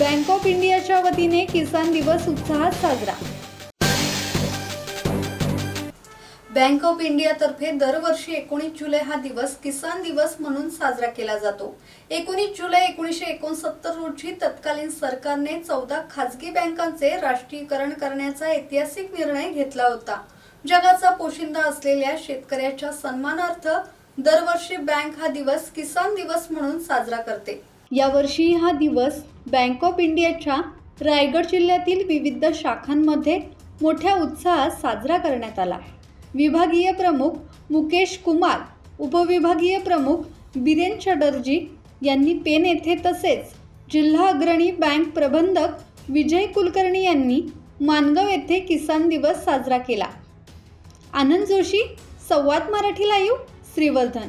Bank of इंडियाच्या वतीने किसान दिवस उत्साहात साजरा. बँक ऑफ इंडियातर्फे दरवर्षी एकोणीस जुलै हा दिवस किसान दिवस म्हणून साजरा केला जातो. एकोणीस जुलै एकोणीसशे एकोणसत्तर रोजी तत्कालीन सरकारने चौदा खाजगी बँकांचे राष्ट्रीयकरण करण्याचा ऐतिहासिक निर्णय घेतला होता. जगाचा पोशिंदा असलेल्या शेतकऱ्याच्या सन्मानार्थ दरवर्षी बँक हा दिवस किसान दिवस म्हणून साजरा करते. यावर्षी हा दिवस बँक ऑफ इंडियाच्या रायगड जिल्ह्यातील विविध शाखांमध्ये मोठ्या उत्साहात साजरा करण्यात आला. विभागीय प्रमुख मुकेश कुमार उपविभागीय प्रमुख बिरेन चटर्जी यांनी पेन येथे तसेच जिल्हा अग्रणी बँक प्रबंधक विजय कुलकर्णी यांनी मानगाव येथे किसान दिवस साजरा केला. आनंद जोशी संवाद मराठी लाईव्ह श्रीवर्धन.